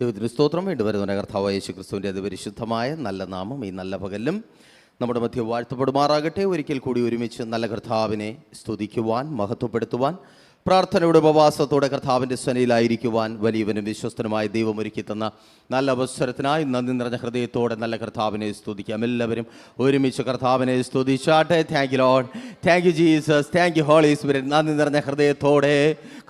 ദൈവത്തിന് സ്തോത്രം. വേണ്ടി വരുന്ന കർത്താവ് യേശു ക്രിസ്തുവിന്റെ അതിപരിശുദ്ധമായ നല്ല നാമം ഈ നല്ല പകലും നമ്മുടെ മധ്യ വാഴ്ത്തപ്പെടുമാറാകട്ടെ. ഒരിക്കൽ കൂടി ഒരുമിച്ച് നല്ല കർത്താവിനെ സ്തുതിക്കുവാൻ മഹത്വപ്പെടുത്തുവാൻ പ്രാർത്ഥനയുടെ ഉപവാസത്തോടെ കർത്താവിന്റെ സ്വനയിലായിരിക്കുവാൻ വലിയവനും വിശ്വസ്തനുമായ ദൈവം ഒരുക്കി തന്ന നല്ല അവസരത്തിനായി നന്ദി നിറഞ്ഞ ഹൃദയത്തോടെ നല്ല കർത്താവിനെ സ്തുതിക്കാം. എല്ലാവരും ഒരുമിച്ച് കർത്താവിനെ സ്തുതിച്ചാട്ടെ. Thank you Lord thank you Jesus thank you holy spirit നന്ദി നിറഞ്ഞ ഹൃദയത്തോടെ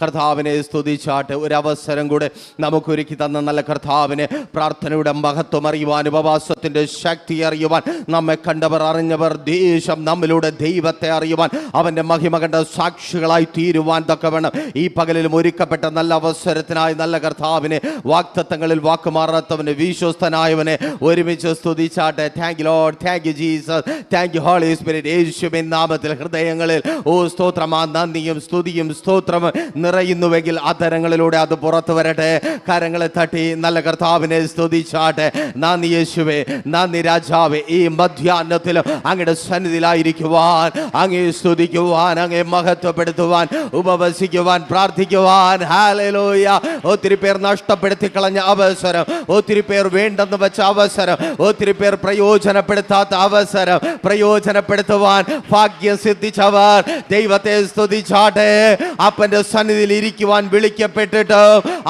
കർത്താവിനെ സ്തുതിച്ചാട്ടെ. ഒരവസരം കൂടെ നമുക്കൊരുക്കി തന്ന നല്ല കർത്താവിനെ പ്രാർത്ഥനയുടെ മഹത്വം അറിയുവാൻ ഉപവാസത്തിന്റെ ശക്തി അറിയുവാൻ നമ്മെ കണ്ടവർ അറിഞ്ഞവർ ദേശം നമ്മിലൂടെ ദൈവത്തെ അറിയുവാൻ അവന്റെ മഹിമ കണ്ട സാക്ഷികളായി തീരുവാൻ തക്കവണ്ണം ഈ പകലിലും ഒരുക്കപ്പെട്ട നല്ല അവസരത്തിനായി നല്ല കർത്താവിനെ വാക്തത്വങ്ങളിൽ വാക്കുമാറാത്തവനെ വിശ്വസ്തനായവനെ ഒരുമിച്ച് സ്തുതിച്ചാട്ടെ. Thank you Lord thank you Jesus thank you holy spirit യേശുവിൻ നാമത്തിൽ ഹൃദയങ്ങളിൽ ഓ സ്തോത്രം. ആ നന്ദിയും സ്തുതിയും സ്തോത്രം നിറയുന്നുവെങ്കിൽ അതരങ്ങളിലൂടെ അത് പുറത്തു വരട്ടെ. കരങ്ങളെ തട്ടി നല്ല കർത്താവിനെ സ്തുതിച്ചാട്ടെ. നന്ദി യേശുവേ. നന്ദി രാജാവേ. ഈ മധ്യാഹ്നത്തിലും അങ്ങയുടെ സന്നിധിയിലായിരിക്കുവാൻ അങ്ങേ സ്തുതിക്കുവാൻ അങ്ങേ മഹത്വപ്പെടുത്തുവാൻ ഉപവസിക്കുവാൻ പ്രാർത്ഥിക്കുവാൻ. ഹാലലോയ ഒത്തിരി പേർ നഷ്ടപ്പെടുത്തി കളഞ്ഞ അവസരം ഒത്തിരി പേർ വേണ്ടെന്ന് വെച്ച അവസരം ഒത്തിരി പേർ പ്രയോജനപ്പെടുത്താത്ത അവസരം പ്രയോജനപ്പെടുത്തുവാൻ ഭാഗ്യം സിദ്ധിച്ചവർ. ദൈവത്തെ സ്തുതിച്ചാട്ടെ. അപ്പന്റെ സന്നിധിയിൽ ഇരിക്കുവാൻ വിളിക്കപ്പെട്ടിട്ട്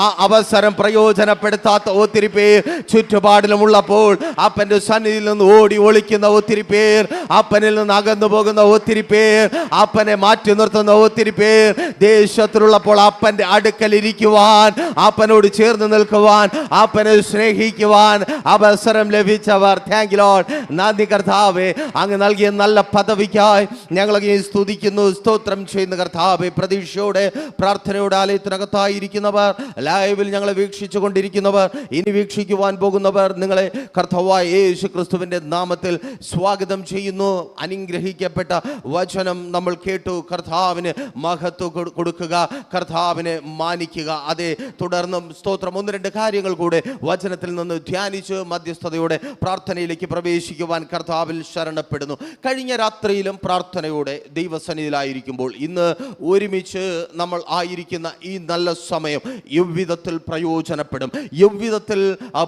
ആ അവസരം പ്രയോജനപ്പെടുത്താത്ത ഒത്തിരി പേർ ചുറ്റുപാടിലുമുള്ളപ്പോൾ അപ്പന്റെ സന്നിധിയിൽ നിന്ന് ഓടി ഒളിക്കുന്ന ഒത്തിരി പേർ അപ്പനിൽ നിന്ന് അകന്നു പോകുന്ന ഒത്തിരി പേർ അപ്പനെ മാറ്റി നിർത്തുന്ന ഒത്തിരി പേർ ദേശത്തിലുള്ളപ്പോൾ അപ്പന്റെ അടുക്കൽ ഇരിക്കുവാൻ അപ്പനോട് ചേർന്ന് നിൽക്കുവാൻ അപ്പനെ സ്നേഹിക്കുവാൻ അവസരം ലഭിച്ചവർ. താങ്ക് ലോഡ് നന്ദി കർത്താവേ അങ്ങ് നൽകിയ നല്ല പദവിക്കായി ഞങ്ങളെ സ്തുതിക്കുന്നു സ്തോത്രം ചെയ്യുന്ന കർത്താവെ. പ്രതീക്ഷയോടെ പ്രാർത്ഥനയോടെ ആലയത്തിനകത്തായിരിക്കുന്നവർ ലൈവിൽ ഞങ്ങളെ വീക്ഷിച്ചു കൊണ്ടിരിക്കുന്നവർ ഇനി വീക്ഷിക്കുവാൻ പോകുന്നവർ നിങ്ങളെ കർത്താവായ യേശു ക്രിസ്തുവിന്റെ നാമത്തിൽ സ്വാഗതം ചെയ്യുന്നു. അനുഗ്രഹിക്കപ്പെട്ട വചനം നമ്മൾ കേട്ടു. കർത്താവിന് മഹത്വം കൊടുക്കുക കർത്താവിനെ മാനിക്കുക. അതെ തുടർന്നും സ്തോത്രം. ഒന്ന് രണ്ട് കാര്യങ്ങൾ കൂടെ വചനത്തിൽ നിന്ന് ധ്യാനിച്ച് മധ്യസ്ഥതയോടെ പ്രാർത്ഥനയിലേക്ക് പ്രവേശിക്കുവാൻ കർത്താവിൽ ശരണപ്പെടുന്നു. കഴിഞ്ഞ രാത്രിയിലും പ്രാർത്ഥനയോടെ ദൈവസന്നിധിയിലായിരിക്കുമ്പോൾ ഇന്ന് ഒരുമിച്ച് നമ്മൾ ആയിരിക്കുന്ന ഈ നല്ല സമയം യുവിധത്തിൽ പ്രയോജനപ്പെടും? യുവിധത്തിൽ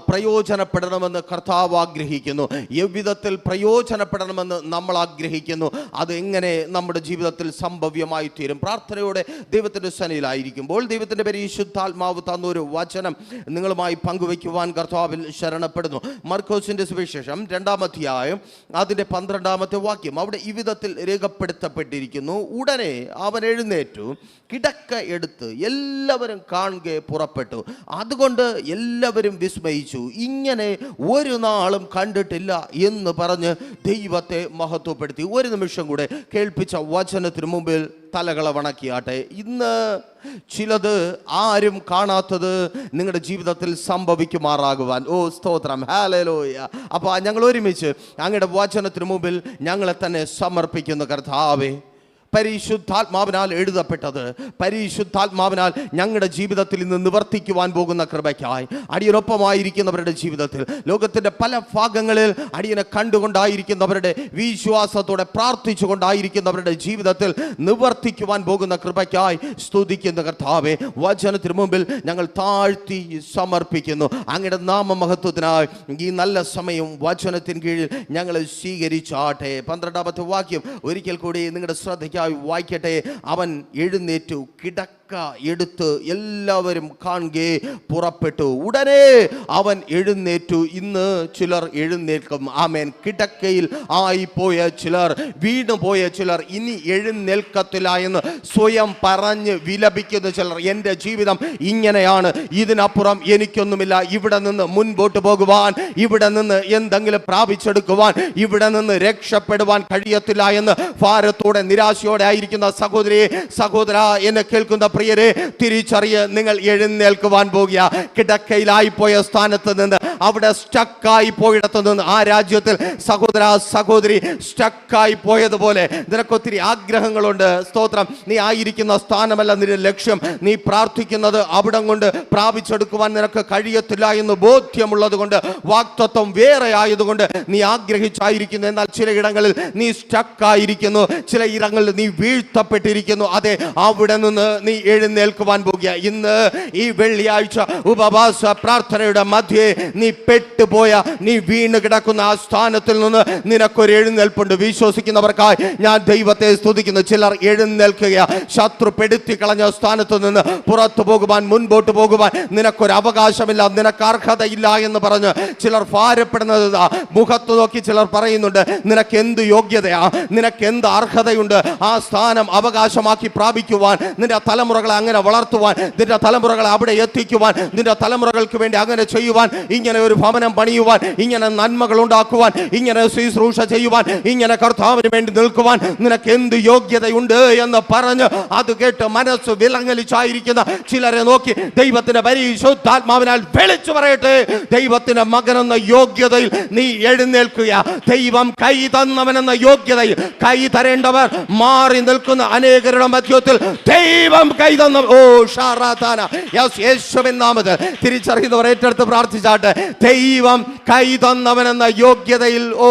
പ്രയോജനപ്പെടണമെന്ന് കർത്താവ് ആഗ്രഹിക്കുന്നു? യുവിധത്തിൽ പ്രയോജനപ്പെടണമെന്ന് നമ്മൾ ആഗ്രഹിക്കുന്നു? അതെങ്ങനെ നമ്മുടെ ജീവിതത്തിൽ സംഭവ്യമായി തീരും പ്രാർത്ഥനയോടെ ദൈവത്തിന്റെ സനയിലായിരിക്കുമ്പോൾ ദൈവത്തിന്റെ പരിശുദ്ധാത്മാവ് തന്നൊരു വചനം നിങ്ങളുമായി പങ്കുവയ്ക്കുവാൻ കർത്താവിൽ ശരണപ്പെടുന്നു. മർക്കോസിന്റെ സുവിശേഷം രണ്ടാമധ്യായം അതിന്റെ പന്ത്രണ്ടാമത്തെ വാക്യം. അവിടെ ഈ വിധത്തിൽ രേഖപ്പെടുത്തപ്പെട്ടിരിക്കുന്നു. ഉടനെ അവൻ എഴുന്നേറ്റു കിടക്ക എടുത്ത് എല്ലാവരും കാണുക പുറപ്പെട്ടു. അതുകൊണ്ട് എല്ലാവരും വിസ്മയിച്ചു. ഇങ്ങനെ ഒരു നാളും കണ്ടിട്ടില്ല എന്ന് പറഞ്ഞ് ദൈവത്തെ മഹത്വപ്പെടുത്തി. ഒരു നിമിഷം കൂടെ കേൾപ്പിച്ച വചനത്തിന് മുമ്പിൽ തലകള വണക്കിയാട്ടെ. ഇന്ന് ചിലത് ആരും കാണാത്തത് നിങ്ങളുടെ ജീവിതത്തിൽ സംഭവിക്കുമാറാകുവാൻ. ഓ സ്തോത്രം. ഹാലലോയ അപ്പോൾ ഞങ്ങൾ ഒരുമിച്ച് അങ്ങയുടെ വചനത്തിന് മുമ്പിൽ ഞങ്ങളെ തന്നെ സമർപ്പിക്കുന്നു കർത്താവേ. പരിശുദ്ധാത്മാവിനാൽ എഴുതപ്പെട്ടത്. പരിശുദ്ധാത്മാവിനാൽ ഞങ്ങളുടെ ജീവിതത്തിൽ ഇന്ന് നിവർത്തിക്കുവാൻ പോകുന്ന കൃപയ്ക്കായി. അടിയനൊപ്പമായിരിക്കുന്നവരുടെ ജീവിതത്തിൽ ലോകത്തിന്റെ പല ഭാഗങ്ങളിൽ അടിയനെ കണ്ടുകൊണ്ടായിരിക്കുന്നവരുടെ വിശ്വാസത്തോടെ പ്രാർത്ഥിച്ചുകൊണ്ടായിരിക്കുന്നവരുടെ ജീവിതത്തിൽ നിവർത്തിക്കുവാൻ പോകുന്ന കൃപയ്ക്കായി സ്തുതിക്കുന്ന കർത്താവെ. വചനത്തിന് മുമ്പിൽ ഞങ്ങൾ താഴ്ത്തി സമർപ്പിക്കുന്നു. അങ്ങയുടെ നാമമഹത്വത്തിനായി ഈ നല്ല സമയം വചനത്തിന് കീഴിൽ ഞങ്ങൾ സ്വീകരിച്ചാട്ടെ. പന്ത്രണ്ടാമത്തെ വാക്യം ഒരിക്കൽ കൂടി നിങ്ങളുടെ ശ്രദ്ധയ്ക്കായി വായിക്കട്ടെ. അവൻ എഴുന്നേറ്റു കിടക്ക എടുത്ത് എല്ലാവരും കാണുക പുറപ്പെട്ടു. ഉടനെ അവൻ എഴുന്നേറ്റു. ഇന്ന് ചിലർ എഴുന്നേൽക്കും. ആമേൻ. കിടക്കയിൽ ആയിപ്പോയ ചിലർ വീണുപോയ ചിലർ ഇനി എഴുന്നേൽക്കത്തില്ല എന്ന് സ്വയം പറഞ്ഞ് വിലപിക്കുന്ന ചിലർ എന്റെ ജീവിതം ഇങ്ങനെയാണ്. ഇതിനപ്പുറം എനിക്കൊന്നുമില്ല. ഇവിടെ നിന്ന് മുൻപോട്ട് പോകുവാൻ ഇവിടെ നിന്ന് എന്തെങ്കിലും പ്രാപിച്ചെടുക്കുവാൻ ഇവിടെ നിന്ന് രക്ഷപ്പെടുവാൻ കഴിയത്തില്ല എന്ന് ഭാരത്തോടെ നിരാശയോടെ ആയിരിക്കുന്ന സഹോദരിയെ സഹോദര എന്നെ കേൾക്കുന്ന പ്രിയരെ തിരിച്ചറിയ നിങ്ങൾ എഴുന്നേൽക്കുവാൻ പോകുക. കിടക്കയിലായി പോയ സ്ഥാനത്ത് നിന്ന് അവിടെ സ്റ്റക്കായി പോയിടത്ത് നിന്ന് ആ രാജ്യത്തിൽ സഹോദര സഹോദരി സ്റ്റക്കായി പോയതുപോലെ നിനക്കൊത്തിരി ആഗ്രഹങ്ങളുണ്ട്. സ്തോത്രം നീ ആയിരിക്കുന്ന സ്ഥാനമല്ല നിന്റെ ലക്ഷ്യം. നീ പ്രാർത്ഥിക്കുന്നത് അവിടം കൊണ്ട് പ്രാപിച്ചെടുക്കുവാൻ നിനക്ക് കഴിയത്തില്ല എന്ന് ബോധ്യമുള്ളത് കൊണ്ട് വാക്തത്വം വേറെ ആയതുകൊണ്ട് നീ ആഗ്രഹിച്ചായിരിക്കുന്നു. എന്നാൽ ചില ഇടങ്ങളിൽ നീ സ്റ്റക്കായിരിക്കുന്നു. ചില ഇടങ്ങളിൽ നീ വീഴ്ത്തപ്പെട്ടിരിക്കുന്നു. അതെ അവിടെ നിന്ന് നീ എഴുന്നേൽക്കുവാൻ പോകുക. ഇന്ന് ഈ വെള്ളിയാഴ്ച ഉപവാസ പ്രാർത്ഥനയുടെ മധ്യേ നീ പെട്ടുപോയ നീ വീണ് കിടക്കുന്ന ആ സ്ഥാനത്തിൽ നിന്ന് നിനക്കൊരു എഴുന്നേൽപ്പുണ്ട്. വിശ്വസിക്കുന്നവർക്കായി ഞാൻ ദൈവത്തെ സ്തുതിക്കുന്നു. ചിലർ എഴുന്നേൽക്കുക ശത്രു പെടുത്തി കളഞ്ഞ സ്ഥാനത്ത് നിന്ന് പുറത്തു പോകുവാൻ മുൻപോട്ട് പോകുവാൻ നിനക്കൊരു അവകാശമില്ല നിനക്ക് അർഹതയില്ല എന്ന് പറഞ്ഞ് ചിലർ ഭാരപ്പെടുന്നത്. മുഖത്ത് നോക്കി ചിലർ പറയുന്നുണ്ട് നിനക്ക് എന്ത് യോഗ്യതയാ? നിനക്ക് എന്ത് അർഹതയുണ്ട്? ആ സ്ഥാനം അവകാശമാക്കി പ്രാപിക്കുവാൻ നിന്റെ തലമുറകളെ അങ്ങനെ വളർത്തുവാൻ നിന്റെ തലമുറകളെ അവിടെ എത്തിക്കുവാൻ നിന്റെ തലമുറകൾക്ക് വേണ്ടി അങ്ങനെ ചെയ്യുവാൻ ഇങ്ങനെ ഒരു ഭവനം പണിയുവാൻ ഇങ്ങനെ നന്മകൾ ഉണ്ടാക്കുവാൻ ഇങ്ങനെ ശുശ്രൂഷ ചെയ്യുവാൻ ഇങ്ങനെ കർത്താവിന് വേണ്ടി നിൽക്കുവാൻ നിനക്ക് എന്ത് യോഗ്യതയുണ്ട് എന്ന് പറഞ്ഞ് അത് കേട്ട് മനസ്സ് വിലങ്ങലിച്ചായിരിക്കുന്ന ചിലരെ നോക്കി ദൈവത്തിന്റെ പരിശുദ്ധാത്മാവിനാൽ വിളിച്ചു പറയട്ടെ. ദൈവത്തിന്റെ എന്ന യോഗ്യതയിൽ നീ എഴുന്നേൽക്കുക ദൈവം കൈ തന്നവനെന്ന യോഗ്യതയിൽ കൈ തരേണ്ടവർ മാറി നിൽക്കുന്ന അനേകരുടെ മധ്യത്തിൽ ദൈവം കൈ തന്ന ഓ ഷാറാത്താന. നാമത്തിൽ തിരിച്ചറിയുന്നവർ ഏറ്റെടുത്ത് പ്രാർത്ഥിച്ചാട്ടെ ദൈവം കൈ തന്നവനെന്ന യോഗ്യതയിൽ ഓ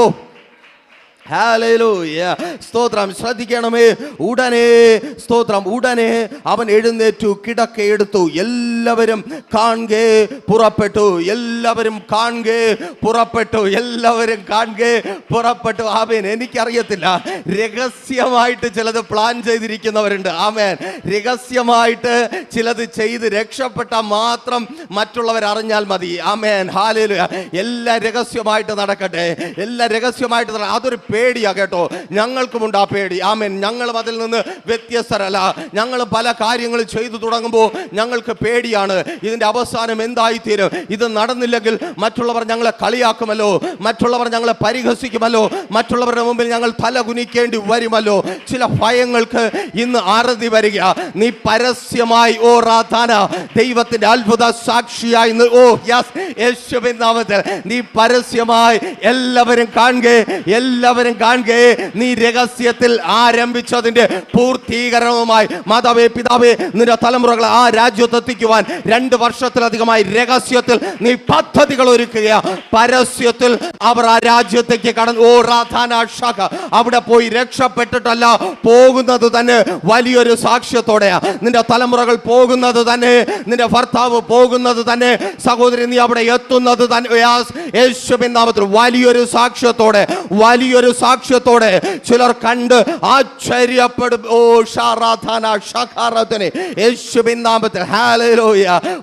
സ്തോത്രം. ശ്രദ്ധിക്കണമേ. ഉടനെ സ്തോത്രം ഉടനെ അവൻ എഴുന്നേറ്റു കിടക്കയെടുത്തു എല്ലാവരും കാണുകെ പുറപ്പെട്ടു. എല്ലാവരും കാണുകേ പുറപ്പെട്ടു. എല്ലാവരും കാണുകേ പുറപ്പെട്ടു. ആമേൻ. എനിക്കറിയത്തില്ല. രഹസ്യമായിട്ട് ചിലത് പ്ലാൻ ചെയ്തിരിക്കുന്നവരുണ്ട്. ആമേൻ. രഹസ്യമായിട്ട് ചിലത് ചെയ്ത് രക്ഷപ്പെട്ട മാത്രം മറ്റുള്ളവർ അറിഞ്ഞാൽ മതി. ആമേൻ. ഹാലേലു എല്ലാ രഹസ്യമായിട്ട് നടക്കട്ടെ. എല്ലാ രഹസ്യമായിട്ട് അതൊരു പേടിയാ കേട്ടോ. ഞങ്ങൾക്കുമുണ്ട് ആ പേടി. ആമേൻ. ഞങ്ങളും അതിൽ നിന്ന് വ്യത്യസ്തരല്ല. ഞങ്ങൾ പല കാര്യങ്ങൾ ചെയ്തു തുടങ്ങുമ്പോൾ ഞങ്ങൾക്ക് പേടിയാണ്. ഇതിന്റെ അവസാനം എന്തായിത്തീരും? ഇത് നടന്നില്ലെങ്കിൽ മറ്റുള്ളവർ ഞങ്ങളെ കളിയാക്കുമല്ലോ. മറ്റുള്ളവർ ഞങ്ങളെ പരിഹസിക്കുമല്ലോ. മറ്റുള്ളവരുടെ മുമ്പിൽ ഞങ്ങൾ തല കുനിക്കേണ്ടി വരുമല്ലോ. ചില ഭയങ്ങൾക്ക് ഇന്ന് അറുതി വരിക. നീ പരസ്യമായി ഓ റാധാന ദൈവത്തിന്റെ അത്ഭുത സാക്ഷിയായി ഓ യെസ് യേശുവിൻ നാമത്തിൽ നീ പരസ്യമായി എല്ലാവരും കാണുക. എല്ലാവരും കാണുക നീ രഹസ്യത്തിൽ ആരംഭിച്ചതിന്റെ പൂർത്തീകരണവുമായി മാതാവേ പിതാവേ നിന്റെ തലമുറകളെ ആ രാജ്യത്തെത്തിക്കുവാൻ രണ്ട് വർഷത്തിലധികമായി രഹസ്യത്തിൽ നീ പദ്ധതികൾ ഒരുക്കുക പരസ്യത്തിൽ അവർ ആ രാജ്യത്തേക്ക് കടന്നു ഓ റാധാനാഷാഖ ഷാഖ അവിടെ പോയി രക്ഷപ്പെട്ടിട്ടല്ല പോകുന്നത് തന്നെ വലിയൊരു സാക്ഷ്യത്തോടെയാ. നിന്റെ തലമുറകൾ പോകുന്നത് തന്നെ നിന്റെ ഭർത്താവ് പോകുന്നത് തന്നെ സഹോദരി നീ അവിടെ എത്തുന്നത് തന്നെ യേശുവിൻ നാമത്തിൽ വലിയൊരു സാക്ഷ്യത്തോടെ വലിയൊരു സാക്ഷ്യത്തോടെ ചിലർ കണ്ട് ആശ്ചര്യപ്പെടും. ഓ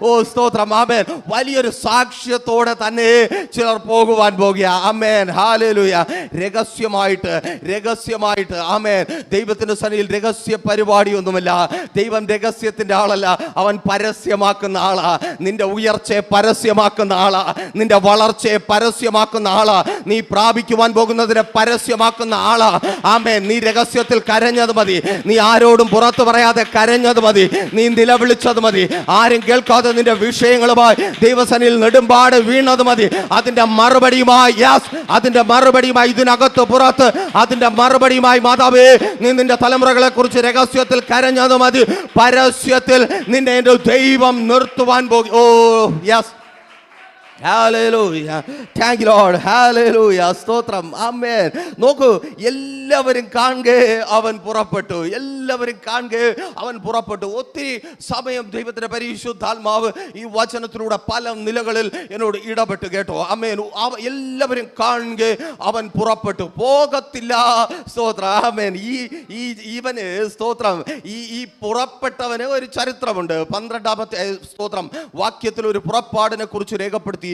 ഓ സ്തോത്രം. ആമേൻ. വലിയൊരു സാക്ഷ്യത്തോടെ തന്നെ ചിലർ പോകുവാൻ പോകുക. അമേൻ ഹാലലുയ രഹസ്യമായിട്ട് രഹസ്യമായിട്ട്. ആമേൻ. ദൈവത്തിന്റെ സനിയിൽ രഹസ്യ പരിപാടിയൊന്നുമില്ല. ദൈവം രഹസ്യത്തിന്റെ ആളല്ല. അവൻ പരസ്യമാക്കുന്ന ആളാ. നിന്റെ ഉയർച്ചയെ പരസ്യമാക്കുന്ന ആളാ. നിന്റെ വളർച്ചയെ പരസ്യമാക്കുന്ന ആളാ. നീ പ്രാപിക്കുവാൻ പോകുന്നതിനെ പരസ്യമാക്കുന്ന ആളാ. ആമേ നീ രഹസ്യത്തിൽ കരഞ്ഞത് മതി. നീ ആരോടും പുറത്തു പറയാതെ കരഞ്ഞത് മതി. നീ നിലവിളിച്ചത് മതി. ആരും കേൾക്കാതെ നിന്റെ വിഷയങ്ങളുമായി ദൈവസനിൽ നെടുമ്പാട് വീണത് മതി. അതിന്റെ മറുപടിയുമായി യാസ് അതിന്റെ മറുപടിയുമായി ഇതിനകത്ത് പുറത്ത്. അതിന്റെ മറുപടിയുമായി മാതാവേ നീ നിന്റെ തലമുറകളെ കുറിച്ച് രഹസ്യത്തിൽ കരഞ്ഞത് മതി. പരസ്യത്തിൽ നിന്നെ എന്റെ ദൈവം നിർത്തുവാൻ പോകും. ഓ yes. Hallelujah. Thank Lord. Hallelujah. സ്തോത്രം. ആമേൻ നോക്കൂ എല്ലാവരും കാണുകേ അവൻ പുറപ്പെട്ടു. എല്ലാവരും കാണുകേ അവൻ പുറപ്പെട്ടു. ഒത്തിരി സമയം ദൈവത്തിന്റെ പരിശുദ്ധാത്മാവ് ഈ വചനത്തിലൂടെ പല നിലകളിൽ എന്നോട് ഇടപെട്ട് കേട്ടോ. ആമേൻ എല്ലാവരും കാണുകേ അവൻ പുറപ്പെട്ടു. പോകത്തില്ല. സ്തോത്രം. ആമേൻ ഈ ഈ ഇവന് സ്തോത്രം. ഈ ഈ പുറപ്പെട്ടവന് ഒരു ചരിത്രമുണ്ട്. പന്ത്രണ്ടാമത്തെ സ്തോത്രം. വാക്യത്തിൽ ഒരു പുറപ്പാടിനെ കുറിച്ച്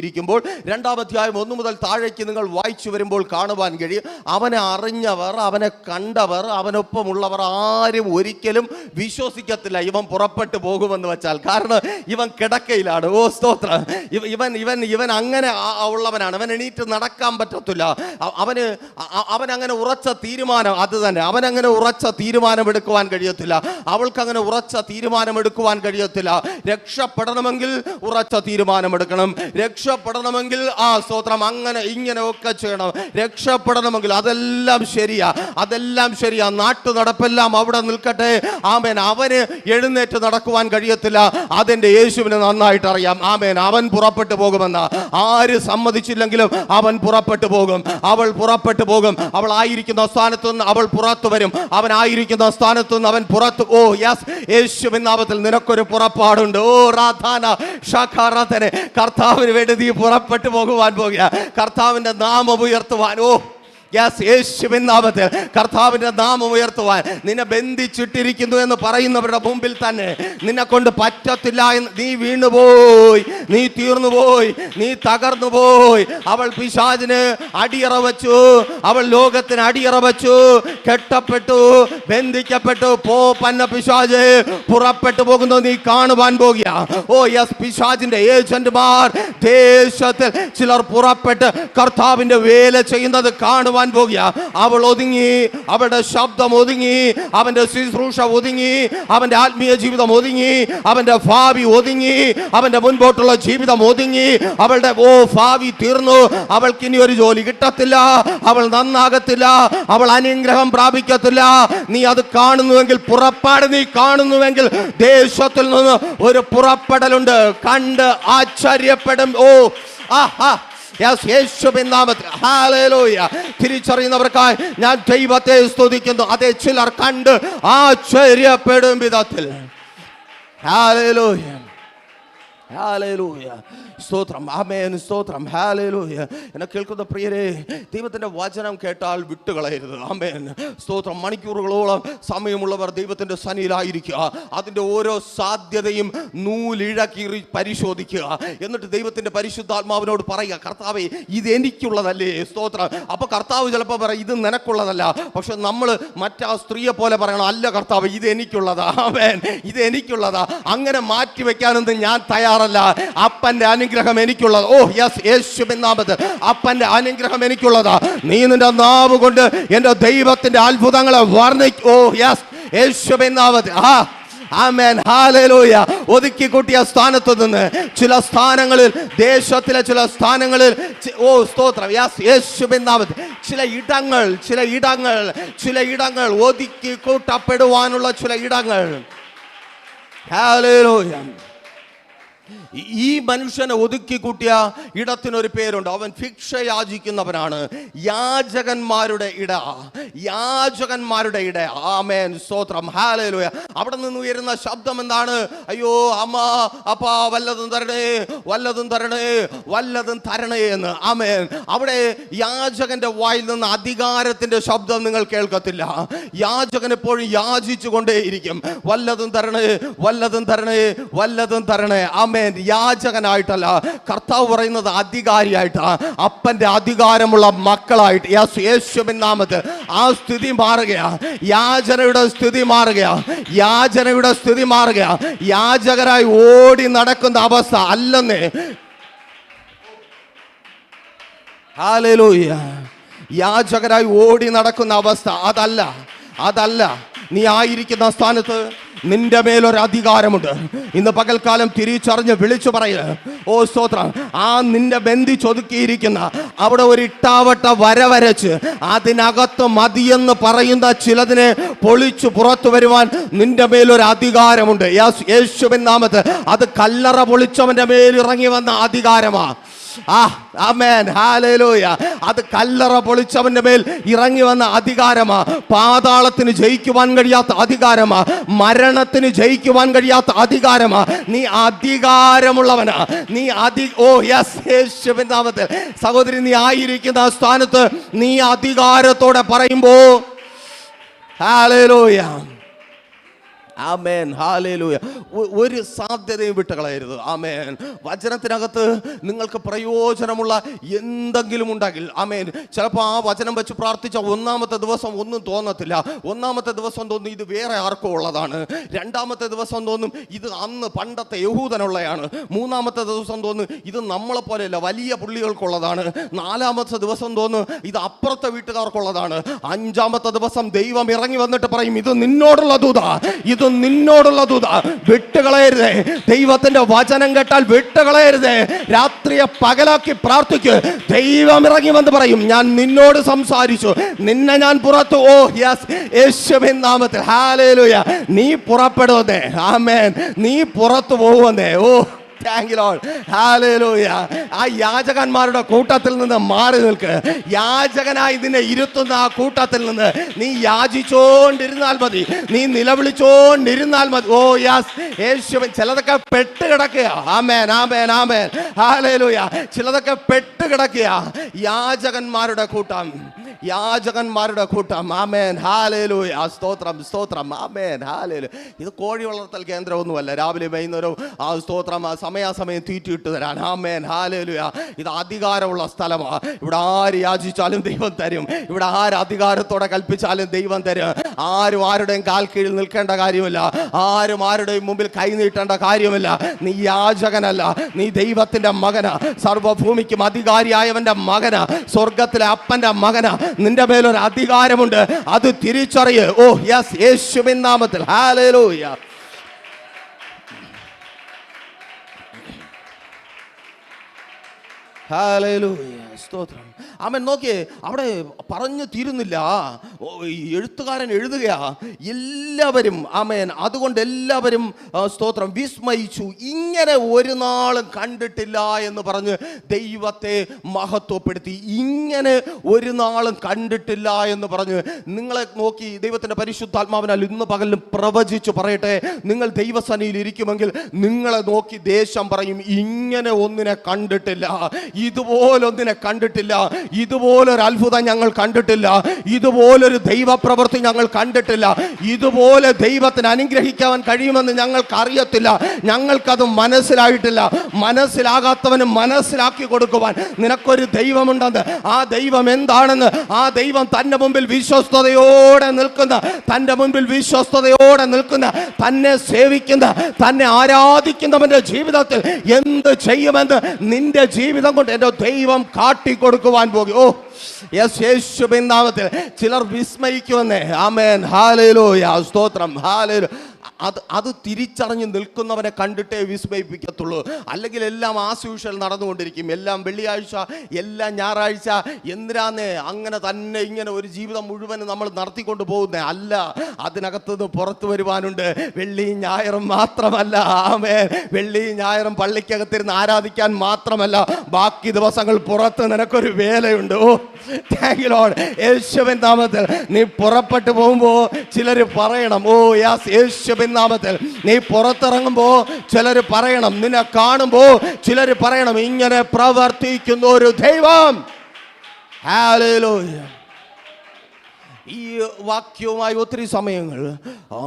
രേഖപ്പെടുത്തിയിരിക്കുമ്പോൾ രണ്ടാം അധ്യായം ഒന്നു മുതൽ താഴേക്ക് നിങ്ങൾ വായിച്ചു വരുമ്പോൾ കാണുവാൻ കഴിയും. അവനെ അറിഞ്ഞവർ അവനെ കണ്ടവർ അവനൊപ്പമുള്ളവർ ആരും ഒരിക്കലും വിശ്വസിക്കത്തില്ല. ഇവൻ പുറപ്പെട്ടു പോകുമെന്ന് വെച്ചാൽ. കാരണം ഇവൻ കിടക്കയിലാണ്. ഓ സ്തോത്രം. ഇവൻ ഇവൻ ഇവൻ അങ്ങനെ ഉള്ളവനാണ്. അവൻ എണീറ്റ് നടക്കാൻ പറ്റത്തില്ല. അവന് അവൻ അങ്ങനെ ഉറച്ച തീരുമാനം അത് തന്നെ. അവൻ അങ്ങനെ ഉറച്ച തീരുമാനമെടുക്കുവാൻ കഴിയത്തില്ല. അവൾക്ക് അങ്ങനെ ഉറച്ച തീരുമാനമെടുക്കുവാൻ കഴിയത്തില്ല. രക്ഷപ്പെടണമെങ്കിൽ ഉറച്ച തീരുമാനമെടുക്കണം രക്ഷ രക്ഷപ്പെടണമെങ്കിൽ ആ സ്തോത്രം അങ്ങനെ ഇങ്ങനെ ഒക്കെ ചെയ്യണം. രക്ഷപ്പെടണമെങ്കിൽ അതെല്ലാം ശരിയാ അതെല്ലാം ശരിയാ. നാട്ടു നടപ്പെല്ലാം അവിടെ നിൽക്കട്ടെ. ആമേൻ. അവന് എഴുന്നേറ്റ് നടക്കുവാൻ കഴിയത്തില്ല. അതെന്റെ യേശുവിന് നന്നായിട്ട് അറിയാം ആമേൻ. അവൻ പുറപ്പെട്ടു പോകുമെന്ന്. ആര് സമ്മതിച്ചില്ലെങ്കിലും അവൻ പുറപ്പെട്ടു പോകും. അവൾ പുറപ്പെട്ടു പോകും. അവൾ ആയിരിക്കുന്ന സ്ഥാനത്ത് നിന്ന് അവൾ പുറത്തു വരും. അവൻ ആയിരിക്കുന്ന സ്ഥാനത്ത് നിന്ന് അവൻ പുറത്തു ഓ യെസ്. യേശുവിൻ നാമത്തിൽ നിനക്കൊരു പുറപ്പാടുണ്ട്. ഓ റാധാന ഷാഖാറാത്തനെ കർത്താവിന് വേണ്ടി നീ പുറപ്പെട്ടു പോകുവാൻ പോകുക. കർത്താവിന്റെ നാമം ഉയർത്തുവാനോ യെസ് യേശുവിൻ നാമത്തിൽ കർത്താവിന്റെ നാമം ഉയർത്തുവാൻ നിന്നെ ബന്ധിച്ചിട്ടിരിക്കുന്നു എന്ന് പറയുന്നവരുടെ മുമ്പിൽ തന്നെ നിന്നെ കൊണ്ട് പറ്റത്തില്ല എന്ന് നീ വീണുപോയി നീ തീർന്നുപോയി നീ തകർന്നുപോയി. അവൾ പിശാചിന് അടിയറ വച്ചു അവൾ ലോകത്തിന് അടിയറ വച്ചു കെട്ടപ്പെട്ടു ബന്ധിക്കപ്പെട്ടു. പോ പന്ന പിശാജ് പുറപ്പെട്ടു പോകുന്നത് നീ കാണുവാൻ പോകുക. ഓ യെസ് പിശാജിന്റെ ഏജന്റുമാർ ദേശത്തിൽ ചിലർ പുറപ്പെട്ട് കർത്താവിന്റെ വേല ചെയ്യുന്നത് കാണുവാൻ പോകുക. അവൾ ഒതുങ്ങി അവളുടെ ശബ്ദം ഒതുങ്ങി അവന്റെ ശുശ്രൂഷ ഒതുങ്ങി അവന്റെ ആത്മീയ ജീവിതം ഒതുങ്ങി അവന്റെ ഭാവി ഒതുങ്ങി അവന്റെ മുൻപോട്ടുള്ള ജീവിതം ഒതുങ്ങി അവളുടെ ഓ ഭാവി തീർന്നു. അവൾക്ക് ഇനി ഒരു ജോലി കിട്ടത്തില്ല. അവൾ നന്നാകത്തില്ല. അവൾ അനുഗ്രഹം പ്രാപിക്കത്തില്ല. നീ അത് കാണുന്നുവെങ്കിൽ പുറപ്പാട് നീ കാണുന്നുവെങ്കിൽ ദേശത്തിൽ നിന്ന് ഒരു പുറപ്പെടലുണ്ട്. കണ്ട് ആശ്ചര്യപ്പെടും. ഓ ആ തിരിച്ചറിയുന്നവർക്കായി ഞാൻ ദൈവത്തെ സ്തുതിക്കുന്നു. അതെ ചിലർ കണ്ട് ആശ്ചര്യപ്പെടും വിധത്തിൽ. ഹല്ലേലൂയ. ഹാലേലൂയ സ്തോത്രം. ആമേൻ സ്തോത്രം. ഹാലേലൂയ എന്നെ കേൾക്കുന്ന പ്രിയരെ ദൈവത്തിന്റെ വചനം കേട്ടാൽ വിട്ടുകളയരുത്. ആമേൻ. സ്തോത്രം. മണിക്കൂറുകളോളം സമയമുള്ളവർ ദൈവത്തിന്റെ സനിയിലായിരിക്കുക അതിന്റെ ഓരോ സാധ്യതയും നൂലിഴക്കി പരിശോധിക്കുക. എന്നിട്ട് ദൈവത്തിന്റെ പരിശുദ്ധാത്മാവിനോട് പറയുക കർത്താവേ ഇത് എനിക്കുള്ളതല്ലേ? സ്തോത്രം. അപ്പോൾ കർത്താവ് ചിലപ്പോൾ പറയും ഇത് നിനക്കുള്ളതല്ല. പക്ഷെ നമ്മൾ മറ്റാ സ്ത്രീയെ പോലെ പറയണം അല്ല കർത്താവ് ഇത് എനിക്കുള്ളതാ. ആമേൻ. ഇത് എനിക്കുള്ളതാ. അങ്ങനെ മാറ്റി വെക്കാനൊന്നും ഞാൻ തയ്യാറല്ല. അപ്പന്റെ അനുഗ്രഹം എനിക്കുള്ളത്. ഓ യെസ് യേശുബിന്നാമത് അപ്പന്റെ അനുഗ്രഹം എനിക്കുള്ളതാ. നീ നിന്റെ നാവ് കൊണ്ട് എന്റെ ദൈവത്തിന്റെ അത്ഭുതങ്ങളെ വർണിക്കും ഓ യെസ് യേശുബിന്നാമത് ആ ആമേൻ ഒതുക്കി കൂട്ടിയ സ്ഥാനത്ത് നിന്ന് ചില സ്ഥാനങ്ങളിൽ ദേശത്തിലെ ചില സ്ഥാനങ്ങളിൽ ഓ സ്തോത്രം. യെസ് ചില ഇടങ്ങൾ ചില ഇടങ്ങൾ ചില ഇടങ്ങൾ ഒതുക്കി കൂട്ടപ്പെടുവാനുള്ള ചില ഇടങ്ങൾ. ഹാലേലൂയ ഈ- മനുഷ്യനെ ഒതുക്കി കൂട്ടിയ ഇടത്തിനൊരു പേരുണ്ട്. അവൻ ഭിക്ഷ യാചിക്കുന്നവനാണ്. യാചകന്മാരുടെ ഇട. യാചകന്മാരുടെ ഇട. ആമേൻ. സ്തോത്രം. ഹാലയിലൂയ അവിടെ നിന്ന് ഉയരുന്ന ശബ്ദം എന്താണ്? അയ്യോ അമ്മ അപ്പാ വല്ലതും തരണേ വല്ലതും തരണേ വല്ലതും തരണേ എന്ന്. ആമേൻ. അവിടെ യാചകന്റെ വായിൽ നിന്ന് അധികാരത്തിന്റെ ശബ്ദം നിങ്ങൾ കേൾക്കത്തില്ല. യാചകൻ എപ്പോഴും യാചിച്ചു കൊണ്ടേയിരിക്കും വല്ലതും തരണേ വല്ലതും തരണേ വല്ലതും തരണേ. ആമേൻ. യാചകനായിട്ടല്ല കർത്താവ് പറയുന്നത് അധികാരിയായിട്ടാണ് അപ്പന്റെ അധികാരമുള്ള മക്കളായിട്ട്. യേശു- യേശുവിൻ നാമത്തിൽ. ആ സ്ഥിതി മാറുകയാ. യാചനയുടെ സ്ഥിതി മാറുകയാ. യാചനയുടെ സ്ഥിതി മാറുകയാ. യാചകരായി ഓടി നടക്കുന്ന അവസ്ഥ അല്ലെന്നേ. ഹാലേലൂയ. യാചകരായി ഓടി നടക്കുന്ന അവസ്ഥ അതല്ല. അതല്ല. നീ ആയിരിക്കുന്ന സ്ഥാനത്ത് നിന്റെ മേലൊരു അധികാരമുണ്ട്. ഇന്ന് പകൽക്കാലം തിരിച്ചറിഞ്ഞ് വിളിച്ചു പറയുക ഓ സ്തോത്രം ആ നിന്റെ ബന്ധി ചൊതുക്കിയിരിക്കുന്ന അവിടെ ഒരു ഇട്ടാവട്ട വരവരച്ച് അതിനകത്ത് മതിയെന്ന് പറയുന്ന ചിലതിനെ പൊളിച്ചു പുറത്തു വരുവാൻ നിന്റെ മേലൊരു അധികാരമുണ്ട്. യേശുവിൻ നാമത്ത് അത് കല്ലറ പൊളിച്ചവന്റെ മേലിറങ്ങി വന്ന അധികാരമാ. ആ അത് കല്ലറ പൊളിച്ചവന്റെ മേൽ ഇറങ്ങി വന്ന അധികാരമാ. പാതാളത്തിന് ജയിക്കുവാൻ കഴിയാത്ത അധികാരമാ. മരണത്തിന് ജയിക്കുവാൻ കഴിയാത്ത അധികാരമാ. നീ അധികാരമുള്ളവനാ. നീ അധി ഓ യെസ് യേശുവിൻ നാമത്തിൽ. സഹോദരി നീ ആയിരിക്കുന്ന ആ സ്ഥാനത്ത് നീ അധികാരത്തോടെ പറയുമ്പോ ഹാലേലൂയ. ആമേൻ. ഹാലേലൂയ ഒരു സാധ്യതയും വിട്ടുകളയരുത്. ആമേൻ. വചനത്തിനകത്ത് നിങ്ങൾക്ക് പ്രയോജനമുള്ള എന്തെങ്കിലും ഉണ്ടെങ്കിൽ ആമേൻ. ചിലപ്പോൾ ആ വചനം വെച്ച് പ്രാർത്ഥിച്ച ഒന്നാമത്തെ ദിവസം ഒന്നും തോന്നത്തില്ല. ഒന്നാമത്തെ ദിവസം തോന്നും ഇത് വേറെ ആർക്കോ ഉള്ളതാണ്. രണ്ടാമത്തെ ദിവസം തോന്നും ഇത് അന്ന് പണ്ടത്തെ യഹൂദനുള്ളതാണ് മൂന്നാമത്തെ ദിവസം തോന്നും ഇത് നമ്മളെ പോലെയല്ല വലിയ പുള്ളികൾക്കുള്ളതാണ്. നാലാമത്തെ ദിവസം തോന്നും ഇത് അപ്പുറത്തെ വീട്ടുകാർക്കുള്ളതാണ്. അഞ്ചാമത്തെ ദിവസം ദൈവം ഇറങ്ങി വന്നിട്ട് പറയും ഇത് നിന്നോടുള്ള ദൂത. ഇത് നിന്നോടുള്ള ദൂത. വിട്ടുകളയരുതേ. ദൈവത്തിന്റെ വചനം കേട്ടാൽ വിട്ടുകളയരുത്. രാത്രിയെ പകലാക്കി പ്രാർത്ഥിക്കുക ദൈവം ഇറങ്ങി വന്ന് പറയും ഞാൻ നിന്നോട് സംസാരിച്ചു. നിന്നെ ഞാൻ പുറത്തു ഓ യെസ് യേശുവിൻ നാമത്തിൽ. ഹാലേലുയ നീ പുറപ്പെടുവന്നേ. ആമേൻ നീ പുറത്തു പോകുവന്നേ ഓ. താങ്ക് ലോഡ് ഹാലൂയ ആ യാചകന്മാരുടെ കൂട്ടത്തിൽ നിന്ന് മാറി നിൽക്ക്. യാചകനായി നിന്നെ ഇരുത്തുന്ന ആ കൂട്ടത്തിൽ നിന്ന് നീ യാചിച്ചോണ്ടിരുന്നാൽ മതി. നീ നിലവിളിച്ചോണ്ടിരുന്നാൽ മതി. ഓ യാസ് യേശുവൻ ചിലതൊക്കെ പെട്ട് കിടക്കുക ആമേൻ ആമേൻ ആമേൻ ഹാലൂയ ചിലതൊക്കെ പെട്ട് കിടക്കുക യാചകന്മാരുടെ കൂട്ടം. യാചകന്മാരുടെ കൂട്ടം. ആമേൻ. ആ സ്തോത്രം സ്തോത്രം. ആമേൻ. ഹാലേലു ഇത് കോഴി വളർത്തൽ കേന്ദ്രമൊന്നുമല്ല. രാവിലെ വൈകുന്നേരവും ആ സ്തോത്രം ആ സമയാസമയം തീറ്റിയിട്ട് തരാൻ. ആമേൻ. ഹാലേലു ഇത് അധികാരമുള്ള സ്ഥലമാണ് ഇവിടെ ആര് യാചിച്ചാലും ദൈവം തരും. ഇവിടെ ആര് അധികാരത്തോടെ കൽപ്പിച്ചാലും ദൈവം തരും. ആരും ആരുടെയും കാൽ കീഴിൽ നിൽക്കേണ്ട കാര്യമില്ല. ആരും ആരുടെയും മുമ്പിൽ കൈനീട്ടേണ്ട കാര്യമില്ല. നീ യാചകനല്ല. നീ ദൈവത്തിന്റെ മകന. സർവഭൂമിക്കും അധികാരിയായവന്റെ മകന. സ്വർഗത്തിലെ അപ്പന്റെ മകന. നിന്റെ മേലൊരു അധികാരമുണ്ട്. അത് തിരിച്ചറിയ. ഓ യെസ് യേശുവിൻ നാമത്തിൽ. സ്തോത്രം. അവൻ നോക്കിയേ അവിടെ പറഞ്ഞു തീരുന്നില്ല. എഴുത്തുകാരൻ എഴുതുകയാ എല്ലാവരും ആമേൻ അതുകൊണ്ട് എല്ലാവരും സ്തോത്രം വിസ്മയിച്ചു. ഇങ്ങനെ ഒരു നാളും കണ്ടിട്ടില്ല എന്ന് പറഞ്ഞ് ദൈവത്തെ മഹത്വപ്പെടുത്തി. ഇങ്ങനെ ഒരു നാളും കണ്ടിട്ടില്ല എന്ന് പറഞ്ഞ് നിങ്ങളെ നോക്കി ദൈവത്തിന്റെ പരിശുദ്ധാത്മാവിനാൽ ഇന്ന് പകലും പ്രവചിച്ചു പറയട്ടെ. നിങ്ങൾ ദൈവസനയിൽ ഇരിക്കുമെങ്കിൽ നിങ്ങളെ നോക്കി ദേശം പറയും ഇങ്ങനെ ഒന്നിനെ കണ്ടിട്ടില്ല ഇതുപോലൊന്നിനെ കണ്ടിട്ടില്ല ഇതുപോലൊരു അത്ഭുതം ഞങ്ങൾ കണ്ടിട്ടില്ല. ഇതുപോലൊരു ദൈവപ്രവൃത്തി ഞങ്ങൾ കണ്ടിട്ടില്ല. ഇതുപോലെ ദൈവത്തിന് അനുഗ്രഹിക്കാൻ കഴിയുമെന്ന് ഞങ്ങൾക്ക് അറിയത്തില്ല ഞങ്ങൾക്കത് മനസ്സിലായിട്ടില്ല. മനസ്സിലാകാത്തവന് മനസ്സിലാക്കി കൊടുക്കുവാൻ നിനക്കൊരു ദൈവമുണ്ടെന്ന്. ആ ദൈവം എന്താണെന്ന്? ആ ദൈവം തന്റെ മുമ്പിൽ വിശ്വസ്തയോടെ നിൽക്കുന്ന തന്റെ മുമ്പിൽ വിശ്വസ്തയോടെ നിൽക്കുന്ന തന്നെ സേവിക്കുന്ന തന്നെ ആരാധിക്കുന്നവന്റെ ജീവിതത്തിൽ എന്ത് ചെയ്യുമെന്ന് നിന്റെ ജീവിതം കൊണ്ട് എന്റെ ദൈവം കാട്ടിക്കൊടുക്കുവാൻ പോകും. ഓ യെസ് യേശുവിൻ നാമത്തിൽ ചിലർ വിസ്മയിക്കുമെന്നേ. ആമേൻ. ഹാലേലൂയ. സ്തോത്രം. ഹാലേലു അത് അത് തിരിച്ചറിഞ്ഞ് നിൽക്കുന്നവനെ കണ്ടിട്ടേ വിസ്മയിപ്പിക്കത്തുള്ളൂ. അല്ലെങ്കിൽ എല്ലാം ആസ്യൂഷൽ നടന്നുകൊണ്ടിരിക്കും. എല്ലാം വെള്ളിയാഴ്ച എല്ലാം ഞായറാഴ്ച എന്തിനാന്നേ? അങ്ങനെ തന്നെ ഇങ്ങനെ ഒരു ജീവിതം മുഴുവൻ നമ്മൾ നടത്തിക്കൊണ്ട് പോകുന്നേ അല്ല. അതിനകത്ത് നിന്ന് പുറത്തു വരുവാനുണ്ട്. വെള്ളിയും ഞായറും മാത്രമല്ല. ആമേ വെള്ളിയും ഞായറും പള്ളിക്കകത്തിരുന്ന് ആരാധിക്കാൻ മാത്രമല്ല. ബാക്കി ദിവസങ്ങൾ പുറത്ത് നിനക്കൊരു വേലയുണ്ട്. ഓ താങ്ക് യു ലോർഡ് യേശുവിൻ നാമത്തിൽ നീ പുറപ്പെട്ടു പോകുമ്പോൾ ചിലർ പറയണം ഓ യാസ് യേശുവിൻ നാമത്തിൽ നീ പുറത്തിറങ്ങുമ്പോൾ ചിലർ പറയണം നിന്നെ കാണുമ്പോൾ ചിലർ പറയണം ഇങ്ങനെ പ്രവർത്തിക്കുന്ന ഒരു ദൈവം Hallelujah. ഈ വാക്യവുമായി ഒത്തിരി സമയങ്ങൾ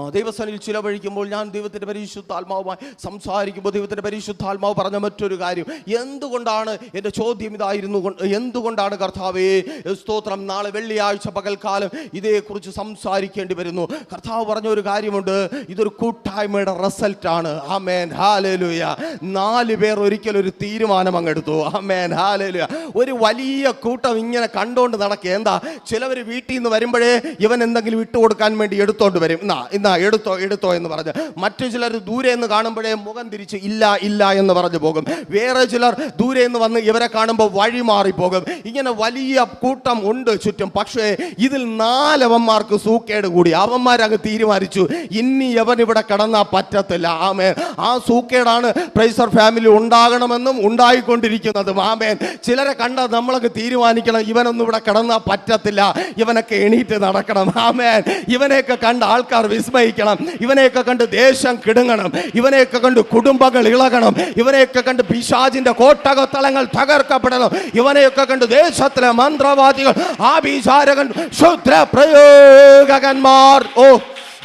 ദൈവസനിൽ ചിലവഴിക്കുമ്പോൾ ഞാൻ ദൈവത്തിന്റെ പരിശുദ്ധാത്മാവുമായി സംസാരിക്കുമ്പോൾ ദൈവത്തിന്റെ പരിശുദ്ധാത്മാവ് പറഞ്ഞ മറ്റൊരു കാര്യം. എന്തുകൊണ്ടാണ് എന്റെ ചോദ്യം ഇതായിരുന്നു? കൊണ്ട്- എന്തുകൊണ്ടാണ് കർത്താവേ സ്തോത്രം നാളെ വെള്ളിയാഴ്ച പകൽക്കാലം ഇതേക്കുറിച്ച് സംസാരിക്കേണ്ടി വരുന്നു? കർത്താവ് പറഞ്ഞ ഒരു കാര്യമുണ്ട് ഇതൊരു കൂട്ടായ്മയുടെ റിസൾട്ടാണ് ആമേൻ. ഹാലലുയ നാല് പേർ ഒരിക്കൽ ഒരു തീരുമാനം അങ്ങെടുത്തു. ആമേൻ. ഹാലലുയ ഒരു വലിയ കൂട്ടം ഇങ്ങനെ കണ്ടുകൊണ്ട് നടക്കുക. എന്താ? ചിലവർ വീട്ടിൽ നിന്ന് വരുമ്പോഴേ ഇവൻ എന്തെങ്കിലും ഇട്ട് കൊടുക്കാൻ വേണ്ടി എടുത്തോണ്ട് വരും. എന്നാ ഇന്നാ എടുത്തോ എടുത്തോ എന്ന് പറഞ്ഞ്. മറ്റു ചിലർ ദൂരെ നിന്ന് കാണുമ്പോഴേ മുഖം തിരിച്ച് ഇല്ല ഇല്ല എന്ന് പറഞ്ഞു പോകും. വേറെ ചിലർ ദൂരെ നിന്ന് വന്ന് ഇവരെ കാണുമ്പോൾ വഴി മാറിപ്പോകും. ഇങ്ങനെ വലിയ കൂട്ടം ഉണ്ട് ചുറ്റും. പക്ഷേ ഇതിൽ നാലവന്മാർക്ക് സൂക്കേട് കൂടി. അവന്മാരങ്ങ് തീരുമാനിച്ചു ഇനി യവൻ ഇവിടെ കടന്നാൽ പറ്റത്തില്ല. ആമേൻ. ആ സൂക്കേടാണ് പ്രൈസർ ഫാമിലി ഉണ്ടാകണമെന്നും ഉണ്ടായിക്കൊണ്ടിരിക്കുന്നതും. ആമേൻ. ചിലരെ കണ്ട നമ്മളൊക്കെ തീരുമാനിക്കണം ഇവനൊന്നും ഇവിടെ കടന്നാൽ പറ്റത്തില്ല. ഇവനൊക്കെ എണീറ്റ് നടക്കണം. ആമേൻ. ഇവനെയൊക്കെ കണ്ട് ആൾക്കാർ വിസ്മയിക്കണം. ഇവനെയൊക്കെ കണ്ട് ദേശം കിടുങ്ങണം. ഇവനെയൊക്കെ കണ്ട് കുടുംബങ്ങൾ ഇളകണം. ഇവനെയൊക്കെ കണ്ട് പിശാജിന്റെ കോട്ടകത്തളങ്ങൾ തകർക്കപ്പെടണം. ഇവനെയൊക്കെ കണ്ട് ദേശത്തിലെ മന്ത്രവാദികൾ ആഭിചാരകൻ ശുദ്ര പ്രയോഗകന്മാർ ഓ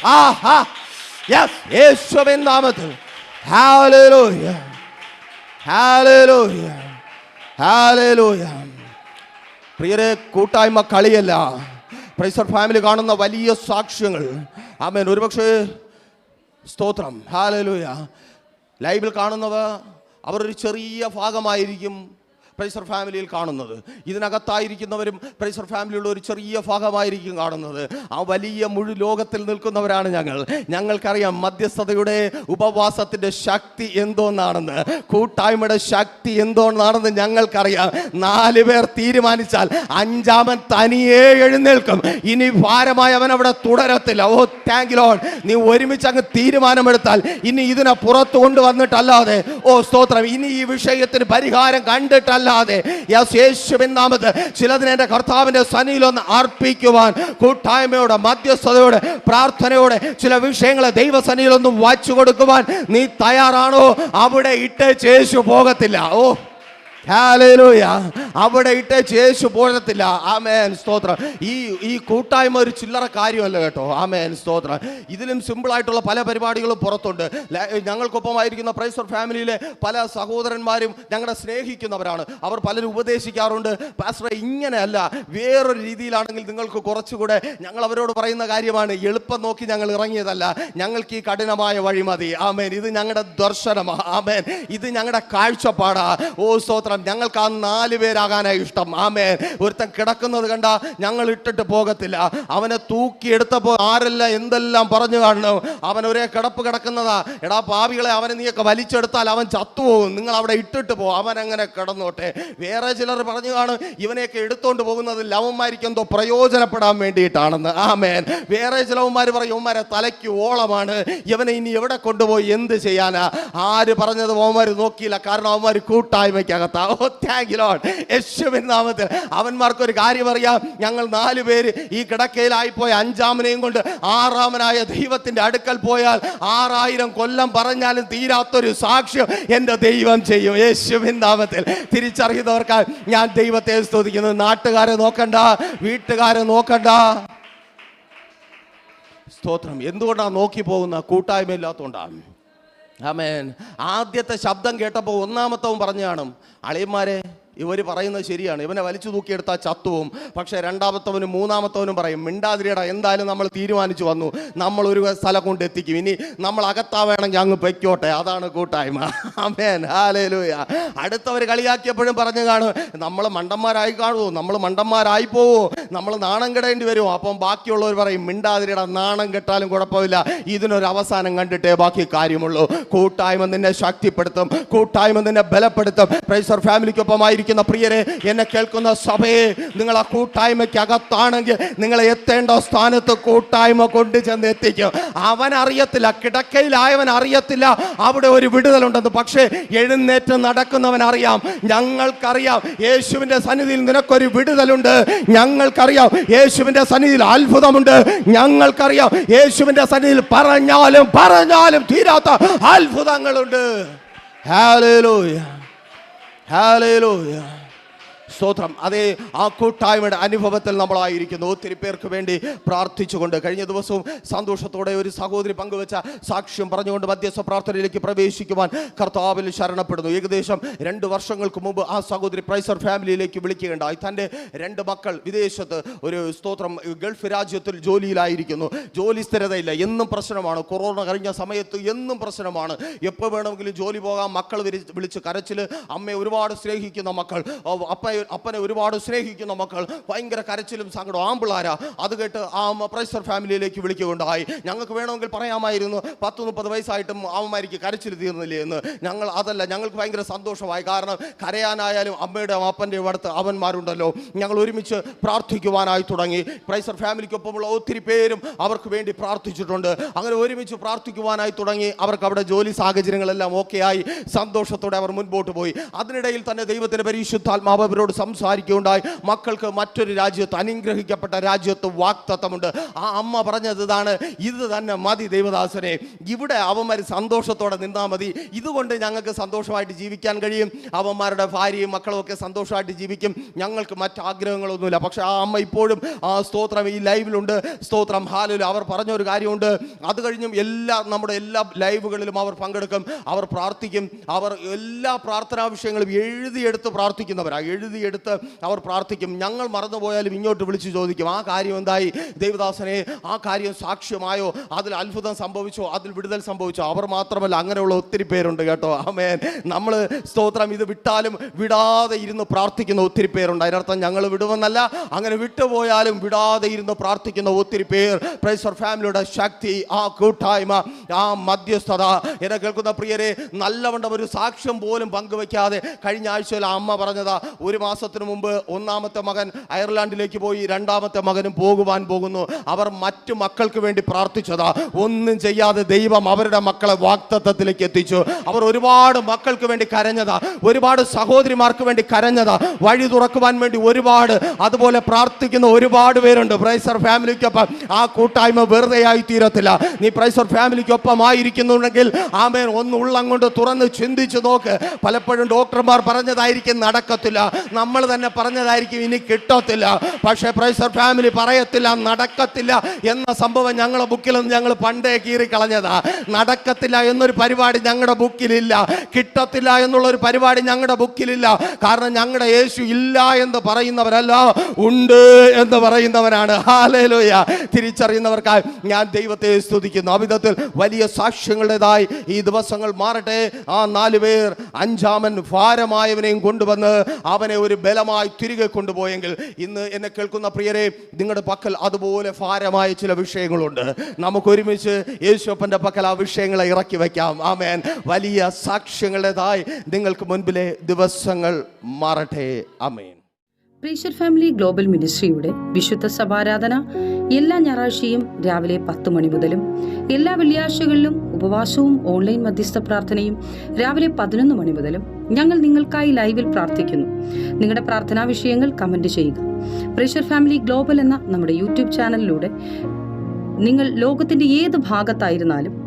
ആ യേശുവിൻ നാമത്തിൽ. പ്രിയരെ കൂട്ടായ്മ കളിയല്ല. പ്രൈസർ ഫാമിലി കാണുന്ന വലിയ സാക്ഷ്യങ്ങൾ. ആമേൻ ഒരുപക്ഷെ സ്തോത്രം. ഹാലലൂയ ലൈവിൽ കാണുന്നവ അവർ ഒരു ചെറിയ ഭാഗമായിരിക്കും. പ്രൈസർ ഫാമിലിയിൽ കാണുന്നത്. ഇതിനകത്തായിരിക്കുന്നവരും പ്രൈസർ ഫാമിലിയുടെ ഒരു ചെറിയ ഭാഗമായിരിക്കും കാണുന്നത്. ആ വലിയ മുഴു ലോകത്തിൽ നിൽക്കുന്നവരാണ് ഞങ്ങൾ. ഞങ്ങൾക്കറിയാം മധ്യസ്ഥതയുടെ ഉപവാസത്തിന്റെ ശക്തി എന്തോന്നാണെന്ന്. കൂട്ടായ്മയുടെ ശക്തി എന്തോന്നാണെന്ന് ഞങ്ങൾക്കറിയാം. നാല് പേർ തീരുമാനിച്ചാൽ അഞ്ചാമൻ തനിയെ എഴുന്നേൽക്കും. ഇനി ഭാരമായി അവൻ അവിടെ തുടരത്തില്ല. ഓ താങ്ക് ലോൺ നീ ഒരുമിച്ച് അങ്ങ് തീരുമാനമെടുത്താൽ ഇനി ഇതിനെ പുറത്തു കൊണ്ടുവന്നിട്ടല്ലാതെ. ഓ സ്തോത്രം. ഇനി ഈ വിഷയത്തിന് പരിഹാരം കണ്ടിട്ടല്ലാതെ യെസ് യേശുവിൻ നാമത്ത് ചിലതിനെ എന്റെ കർത്താവിന്റെ സന്നിയിലൊന്ന് അർപ്പിക്കുവാൻ കൂട്ടായ്മയോടെ മധ്യസ്ഥതയോടെ പ്രാർത്ഥനയോടെ ചില വിഷയങ്ങളെ ദൈവസന്നിയിലൊന്നും വായിച്ചു കൊടുക്കുവാൻ നീ തയ്യാറാണോ? അവിടെ ഇട്ട് ചേച്ചു പോകത്തില്ല. ഓ. അവിടെ ഇട്ട് യേശു പോഴത്തില്ല ആമേൻ. സ്തോത്രം. ഈ ഈ കൂട്ടായ്മ ഒരു ചില്ലറ കാര്യമല്ല കേട്ടോ. ആമേൻ. സ്തോത്രം. ഇതിലും സിമ്പിൾ ആയിട്ടുള്ള പല പരിപാടികളും പുറത്തുണ്ട്. ഞങ്ങൾക്കൊപ്പമായിരിക്കുന്ന പ്രൈസർ ഫാമിലിയിലെ പല സഹോദരന്മാരും ഞങ്ങളെ സ്നേഹിക്കുന്നവരാണ്. അവർ പലരും ഉപദേശിക്കാറുണ്ട്. പാസ്റ്റർ ഇങ്ങനെയല്ല. വേറൊരു രീതിയിലാണെങ്കിൽ നിങ്ങൾക്ക് കുറച്ചുകൂടെ ഞങ്ങൾ അവരോട് പറയുന്ന കാര്യമാണ്. എളുപ്പം നോക്കി ഞങ്ങൾ ഇറങ്ങിയതല്ല. ഞങ്ങൾക്ക് ഈ കഠിനമായ വഴി മതി. ആമേൻ. ഇത് ഞങ്ങളുടെ ദർശനമാണ് ആമേൻ. ഇത് ഞങ്ങളുടെ കാഴ്ചപ്പാടാ. ഓ സ്തോത്രം. ഞങ്ങൾക്ക് ആ നാല് പേരാകാനായി ഇഷ്ടം. ആമേ ഒരുത്തൻ കിടക്കുന്നത് കണ്ട ഞങ്ങൾ ഇട്ടിട്ട് പോകത്തില്ല. അവനെ തൂക്കിയെടുത്തപ്പോൾ ആരല്ല എന്തെല്ലാം പറഞ്ഞു കാണണം അവൻ ഒരേ കിടപ്പ് കിടക്കുന്നതാ. എടാ പാവികളെ അവനെ നീയൊക്കെ വലിച്ചെടുത്താൽ അവൻ ചത്തുപോകും. നിങ്ങൾ അവിടെ ഇട്ടിട്ട് പോകും അവൻ അങ്ങനെ കിടന്നോട്ടെ. വേറെ ചിലർ പറഞ്ഞു കാണും ഇവനെയൊക്കെ എടുത്തോണ്ട് പോകുന്നത് ലവന്മാർക്ക് എന്തോ പ്രയോജനപ്പെടാൻ വേണ്ടിയിട്ടാണെന്ന്. ആമേൻ. വേറെ ചിലവന്മാർ പറയും ഇവന്മാരെ തലയ്ക്ക് ഓളമാണ്. ഇവനെ ഇനി എവിടെ കൊണ്ടുപോയി? എന്ത് ചെയ്യാനാ? ആര് പറഞ്ഞത് അവന്മാർ നോക്കിയില്ല. കാരണം അവന്മാർ കൂട്ടായ്മയ്ക്കകത്താ ഓ താങ്ക് ലോഡ് യേശുവിൻ നാമത്തിൽ. അവന്മാർക്ക് ഒരു കാര്യം അറിയാം. ഞങ്ങൾ നാല് പേര് ഈ കിടക്കയിലായിപ്പോയ അഞ്ചാമനെയും കൊണ്ട് ആറാമനായ ദൈവത്തിന്റെ അടുക്കൽ പോയാൽ ആറായിരം കൊല്ലം പറഞ്ഞാലും തീരാത്തൊരു സാക്ഷ്യം എന്റെ ദൈവം ചെയ്യും. യേശുവിൻ നാമത്തിൽ. തിരിച്ചറിയുന്നവർക്കായി ഞാൻ ദൈവത്തെ സ്തുതിക്കുന്നു. നാട്ടുകാരെ നോക്കണ്ട വീട്ടുകാരെ നോക്കണ്ട. സ്തോത്രം. എന്തുകൊണ്ടാണ് നോക്കി പോകുന്ന കൂട്ടായ്മ ഇല്ലാത്തതുകൊണ്ടാണ് ആമേൻ. ആദ്യത്തെ ശബ്ദം കേട്ടപ്പോൾ ഒന്നാമത്തവും പറഞ്ഞു കാണും അളിയന്മാരെ ഇവർ പറയുന്നത് ശരിയാണ്. ഇവനെ വലിച്ചു തൂക്കിയെടുത്താൽ ചത്തുവും പക്ഷേ രണ്ടാമത്തവനും മൂന്നാമത്തവനും പറയും മിണ്ടാതിരിയടാ എന്തായാലും നമ്മൾ തീരുമാനിച്ചു വന്നു. നമ്മൾ ഒരു സ്ഥലം കൊണ്ട് എത്തിക്കും. ഇനി നമ്മൾ അകത്താ വേണമെങ്കിൽ അങ്ങ് പൊയ്ക്കോട്ടെ. അതാണ് കൂട്ടായ്മ. ആമേൻ. ഹാലേലൂയ അടുത്തവർ കളിയാക്കിയപ്പോഴും പറഞ്ഞു കാണും നമ്മൾ മണ്ടന്മാരായി കാണുമോ നമ്മൾ മണ്ടന്മാരായി പോവോ? നമ്മൾ നാണം കെടേണ്ടി വരുമോ അപ്പം ബാക്കിയുള്ളവർ പറയും മിണ്ടാതിരിയടാ നാണം കെട്ടാലും കുഴപ്പമില്ല. ഇതിനൊരു അവസാനം കണ്ടിട്ടേ ബാക്കി കാര്യമുള്ളൂ. കൂട്ടായ്മ നിന്നെ ശക്തിപ്പെടുത്തും. കൂട്ടായ്മ നിന്നെ ബലപ്പെടുത്തും. പ്രൈസർ ഫാമിലിക്കൊപ്പമായിരിക്കുന്ന പ്രിയരെ എന്നെ കേൾക്കുന്ന സഭയെ നിങ്ങൾ ആ കൂട്ടായ്മയ്ക്ക് അകത്താണെങ്കിൽ നിങ്ങൾ എത്തേണ്ട സ്ഥാനത്ത് കൂട്ടായ്മ കൊണ്ട് ചെന്ന് എത്തിക്കും അവൻ അറിയത്തില്ല കിടക്കയിലായവൻ അറിയത്തില്ല അവിടെ ഒരു വിടുതലുണ്ടെന്ന്. പക്ഷേ എഴുന്നേറ്റ് നടക്കുന്നവൻ അറിയാം ഞങ്ങൾക്കറിയാം യേശുവിന്റെ സന്നിധിയിൽ നിനക്കൊരു വിടുതലുണ്ട്. ഞങ്ങൾക്കറിയാം യേശുവിന്റെ സന്നിധിയിൽ അത്ഭുതമുണ്ട്. ഞങ്ങൾക്കറിയാം യേശുവിന്റെ സന്നിധിയിൽ പറഞ്ഞാലും പറഞ്ഞാലും തീരാത്ത അത്ഭുതങ്ങളുണ്ട്. ഹാലേലൂയ ഹാലേലൂയ സ്തോത്രം. അതേ ആ കൂട്ടായ്മയുടെ അനുഭവത്തിൽ നമ്മളായിരിക്കുന്നു. ഒത്തിരി പേർക്ക് വേണ്ടി പ്രാർത്ഥിച്ചുകൊണ്ട് കഴിഞ്ഞ ദിവസവും സന്തോഷത്തോടെ ഒരു സഹോദരി പങ്കുവച്ച സാക്ഷ്യം പറഞ്ഞുകൊണ്ട് മധ്യസ്ഥ പ്രാർത്ഥനയിലേക്ക് പ്രവേശിക്കുവാൻ കർത്താവിൽ ശരണപ്പെടുന്നു. ഏകദേശം രണ്ട് വർഷങ്ങൾക്ക് മുമ്പ് ആ സഹോദരി പ്രൈസർ ഫാമിലിയിലേക്ക് വിളിക്കുകയുണ്ടായി. തന്റെ രണ്ട് മക്കൾ വിദേശത്ത് ഒരു സ്തോത്രം ഗൾഫ് രാജ്യത്തിൽ ജോലിയിലായിരിക്കുന്നു. ജോലി സ്ഥിരതയില്ല. എന്നും പ്രശ്നമാണ്. കൊറോണ കഴിഞ്ഞ സമയത്ത് എന്നും പ്രശ്നമാണ്. എപ്പോൾ വേണമെങ്കിലും ജോലി പോകാം. മക്കൾ വിളിച്ച് കരച്ചിൽ അമ്മയെ ഒരുപാട് സ്നേഹിക്കുന്ന മക്കൾ. അപ്പ അപ്പനെ ഒരുപാട് സ്നേഹിക്കുന്ന മക്കൾ. ഭയങ്കര കരച്ചിലും സങ്കടം ആമ്പിളാരാ അത് കേട്ട് ആ പ്രൈസർ ഫാമിലിയിലേക്ക് വിളിക്കുകയുണ്ടായി. ഞങ്ങൾക്ക് വേണമെങ്കിൽ പറയാമായിരുന്നു പത്ത് മുപ്പത് വയസ്സായിട്ടും അമ്മമാരിക്ക് കരച്ചിൽ തീർന്നില്ലേ എന്ന്. ഞങ്ങൾ അതല്ല ഞങ്ങൾക്ക് ഭയങ്കര സന്തോഷമായി. കാരണം കരയാനായാലും അമ്മയുടെ അപ്പന്റെ അടുത്ത് അവന്മാരുണ്ടല്ലോ. ഞങ്ങൾ ഒരുമിച്ച് പ്രാർത്ഥിക്കുവാനായി തുടങ്ങി. പ്രൈസർ ഫാമിലിക്കൊപ്പമുള്ള ഒത്തിരി പേരും അവർക്ക് വേണ്ടി പ്രാർത്ഥിച്ചിട്ടുണ്ട്. അങ്ങനെ ഒരുമിച്ച് പ്രാർത്ഥിക്കുവാനായി തുടങ്ങി. അവർക്ക് അവിടെ ജോലി സാഹചര്യങ്ങളെല്ലാം ഓക്കെ ആയി സന്തോഷത്തോടെ അവർ മുൻപോട്ട് പോയി. അതിനിടയിൽ തന്നെ ദൈവത്തിന്റെ പരിശുദ്ധാത്മാവ് അവരോട് സംസാരിക്കുകയുണ്ടായി. മക്കൾക്ക് മറ്റൊരു രാജ്യത്ത് അനുഗ്രഹിക്കപ്പെട്ട രാജ്യത്ത് വാക്തത്വമുണ്ട്. ആ അമ്മ പറഞ്ഞത് ഇതാണ് ഇത് തന്നെ മതി ദൈവദാസനെ. ഇവിടെ അവന്മാർ സന്തോഷത്തോടെ നിന്നാൽ മതി. ഇതുകൊണ്ട് ഞങ്ങൾക്ക് സന്തോഷമായിട്ട് ജീവിക്കാൻ കഴിയും. അവന്മാരുടെ ഭാര്യയും മക്കളും ഒക്കെ സന്തോഷമായിട്ട് ജീവിക്കും. ഞങ്ങൾക്ക് മറ്റ് ആഗ്രഹങ്ങളൊന്നുമില്ല പക്ഷെ ആ അമ്മ ഇപ്പോഴും ആ സ്തോത്രം ഈ ലൈവിലുണ്ട്. സ്തോത്രം ഹാലിൽ അവർ പറഞ്ഞൊരു കാര്യമുണ്ട്. അത് കഴിഞ്ഞും എല്ലാ നമ്മുടെ എല്ലാ ലൈവുകളിലും അവർ പങ്കെടുക്കും. അവർ പ്രാർത്ഥിക്കും. അവർ എല്ലാ പ്രാർത്ഥനാ വിഷയങ്ങളും എഴുതിയെടുത്ത് പ്രാർത്ഥിക്കുന്നവരാണ് എഴുതി എഴുതിയെടുത്ത് അവർ പ്രാർത്ഥിക്കും. ഞങ്ങൾ മറന്നുപോയാലും ഇങ്ങോട്ട് വിളിച്ച് ചോദിക്കും. ആ കാര്യം എന്തായി? ദേവദാസനെ ആ കാര്യം സാക്ഷ്യമായോ? അതിൽ അത്ഭുതം സംഭവിച്ചോ? അതിൽ വിടുതൽ സംഭവിച്ചോ? അവർ മാത്രമല്ല അങ്ങനെയുള്ള ഒത്തിരി പേരുണ്ട് കേട്ടോ. ആമേൻ. നമ്മൾ സ്തോത്രം ഇത് വിട്ടാലും വിടാതെ ഇരുന്ന് പ്രാർത്ഥിക്കുന്ന ഒത്തിരി പേരുണ്ട്. അതിനർത്ഥം ഞങ്ങൾ വിടുമെന്നല്ല അങ്ങനെ വിട്ടുപോയാലും വിടാതെ ഇരുന്ന് പ്രാർത്ഥിക്കുന്ന ഒത്തിരി പേർ. പ്രൈസർ ഫാമിലിയുടെ ശക്തി ആ കൂട്ടായ്മ ആ മധ്യസ്ഥത. എന്നെ കേൾക്കുന്ന പ്രിയരെ നല്ലവണ്ണം ഒരു സാക്ഷ്യം പോലും പങ്കുവെക്കാതെ കഴിഞ്ഞ ആഴ്ചയിൽ അമ്മ പറഞ്ഞതാ ഒരു മാസത്തിന് മുമ്പ് ഒന്നാമത്തെ മകൻ അയർലാൻഡിലേക്ക് പോയി രണ്ടാമത്തെ മകനും പോകുവാൻ പോകുന്നു. അവർ മറ്റു മക്കൾക്ക് വേണ്ടി പ്രാർത്ഥിച്ചതാ. ഒന്നും ചെയ്യാതെ ദൈവം അവരുടെ മക്കളെ വാക്തത്വത്തിലേക്ക് എത്തിച്ചു. അവർ ഒരുപാട് മക്കൾക്ക് വേണ്ടി കരഞ്ഞതാ. ഒരുപാട് സഹോദരിമാർക്ക് വേണ്ടി കരഞ്ഞതാ. വഴി തുറക്കുവാൻ വേണ്ടി ഒരുപാട് അതുപോലെ പ്രാർത്ഥിക്കുന്ന ഒരുപാട് പേരുണ്ട്. പ്രൈസർ ഫാമിലിക്കൊപ്പം ആ കൂട്ടായ്മ വെറുതെ ആയി തീരത്തില്ല. നീ പ്രൈസർ ഫാമിലിക്കൊപ്പം ആയിരിക്കുന്നുണ്ടെങ്കിൽ ആമേൻ ഒന്ന് ഉള്ളം കൊണ്ട് തുറന്ന് ചിന്തിച്ചു നോക്ക്. പലപ്പോഴും ഡോക്ടർമാർ പറഞ്ഞതായിരിക്കും നടക്കത്തില്ല. നമ്മൾ തന്നെ പറഞ്ഞതായിരിക്കും ഇനി കിട്ടത്തില്ല. പക്ഷേ പ്രൈസർ ഫാമിലി പറയത്തില്ല നടക്കത്തില്ല എന്ന സംഭവം ഞങ്ങളുടെ ബുക്കിൽ നിന്ന് ഞങ്ങൾ പണ്ടേ കീറി കളഞ്ഞതാ നടക്കത്തില്ല എന്നൊരു പരിപാടി ഞങ്ങളുടെ ബുക്കിലില്ല കിട്ടത്തില്ല എന്നുള്ളൊരു പരിപാടി ഞങ്ങളുടെ ബുക്കിലില്ല കാരണം ഞങ്ങളുടെ യേശു ഇല്ല എന്ന് പറയുന്നവരല്ല ഉണ്ട് എന്ന് പറയുന്നവരാണ്. ഹാലേലോയ തിരിച്ചറിയുന്നവർക്കായി ഞാൻ ദൈവത്തെ സ്തുതിക്കുന്നു. അവിധത്തിൽ വലിയ സാക്ഷ്യങ്ങളുടേതായി ഈ ദിവസങ്ങൾ മാറട്ടെ. ആ നാല് പേർ അഞ്ചാമൻ ഭാരമായവനെയും കൊണ്ടുവന്ന് അവനെ ഒരു ബലമായി തിരികെ കൊണ്ടുപോയെങ്കിൽ ഇന്ന് എന്നെ കേൾക്കുന്ന പ്രിയരെ നിങ്ങളുടെ പക്കൽ അതുപോലെ ഭാരമായ ചില വിഷയങ്ങളുണ്ട്. നമുക്ക് ഒരുമിച്ച് യേശുപ്പന്റെ പക്കൽ ആ വിഷയങ്ങളെ ഇറക്കി വയ്ക്കാം. ആമേൻ. വലിയ സാക്ഷ്യങ്ങളുടേതായി നിങ്ങൾക്ക് മുൻപിലെ ദിവസങ്ങൾ മാറട്ടെ. ആമേൻ. പ്രീഷർ ഫാമിലി ഗ്ലോബൽ മിനിസ്ട്രിയുടെ വിശുദ്ധ സഭാരാധന എല്ലാ ഞായറാഴ്ചയും രാവിലെ പത്ത് മണി മുതലും എല്ലാ വെള്ളിയാഴ്ചകളിലും ഉപവാസവും ഓൺലൈൻ മധ്യസ്ഥ പ്രാർത്ഥനയും രാവിലെ പതിനൊന്ന് മണി മുതലും ഞങ്ങൾ നിങ്ങൾക്കായി ലൈവിൽ പ്രാർത്ഥിക്കുന്നു. നിങ്ങളുടെ പ്രാർത്ഥനാ വിഷയങ്ങൾ കമന്റ് ചെയ്യുക. പ്രഷർ ഫാമിലി ഗ്ലോബൽ എന്ന നമ്മുടെ യൂട്യൂബ് ചാനലിലൂടെ നിങ്ങൾ ലോകത്തിന്റെ ഏത് ഭാഗത്തായിരുന്നാലും